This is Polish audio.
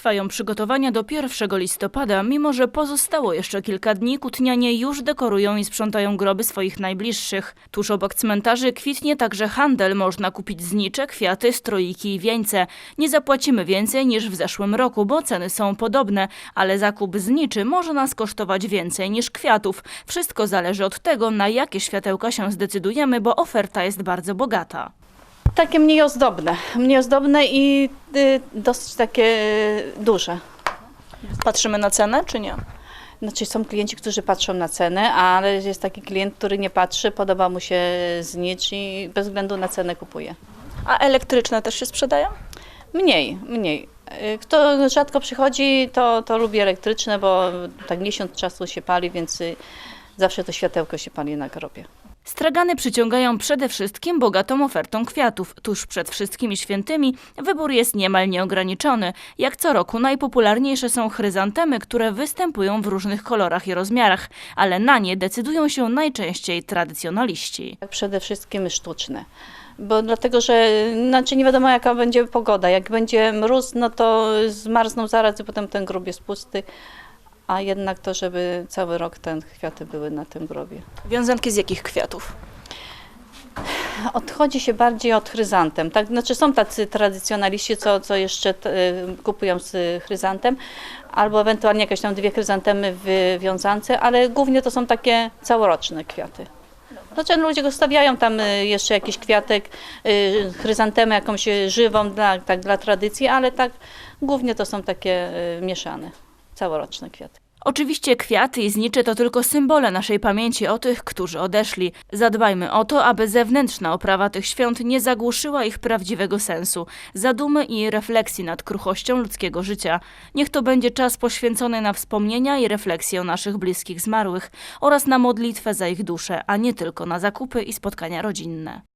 Trwają przygotowania do 1 listopada, mimo że pozostało jeszcze kilka dni, kutnianie już dekorują i sprzątają groby swoich najbliższych. Tuż obok cmentarzy kwitnie także handel. Można kupić znicze, kwiaty, stroiki i wieńce. Nie zapłacimy więcej niż w zeszłym roku, bo ceny są podobne, ale zakup zniczy może nas kosztować więcej niż kwiatów. Wszystko zależy od tego, na jakie światełka się zdecydujemy, bo oferta jest bardzo bogata. Takie mniej ozdobne, mniej ozdobne i y, dosyć takie y, duże. Patrzymy na cenę, czy nie? Znaczy są klienci, którzy patrzą na cenę, ale jest taki klient, który nie patrzy, podoba mu się znicz i bez względu na cenę kupuje. A elektryczne też się sprzedają? Mniej, mniej. Y, Kto rzadko przychodzi, to, to lubi elektryczne, bo tak miesiąc czasu się pali, więc y, zawsze to światełko się pali na grobie. Stragany przyciągają przede wszystkim bogatą ofertą kwiatów. Tuż przed wszystkimi świętymi wybór jest niemal nieograniczony. Jak co roku najpopularniejsze są chryzantemy, które występują w różnych kolorach i rozmiarach, ale na nie decydują się najczęściej tradycjonaliści. Przede wszystkim sztuczne. Bo dlatego, że znaczy nie wiadomo jaka będzie pogoda. Jak będzie mróz, no to zmarzną zaraz i potem ten grób jest pusty. A jednak to, żeby cały rok te kwiaty były na tym grobie. Wiązanki z jakich kwiatów? Odchodzi się bardziej od chryzantem. Tak? Znaczy są tacy tradycjonaliści, co, co jeszcze t, y, kupują z chryzantem, albo ewentualnie jakieś tam dwie chryzantemy w wiązance, ale głównie to są takie całoroczne kwiaty. Znaczy ludzie go stawiają tam y, jeszcze jakiś kwiatek, y, chryzantemę jakąś żywą dla, tak, dla tradycji, ale tak głównie to są takie mieszane, całoroczne kwiaty. Oczywiście kwiaty i znicze to tylko symbole naszej pamięci o tych, którzy odeszli. Zadbajmy o to, aby zewnętrzna oprawa tych świąt nie zagłuszyła ich prawdziwego sensu, zadumy i refleksji nad kruchością ludzkiego życia. Niech to będzie czas poświęcony na wspomnienia i refleksję o naszych bliskich zmarłych oraz na modlitwę za ich duszę, a nie tylko na zakupy i spotkania rodzinne.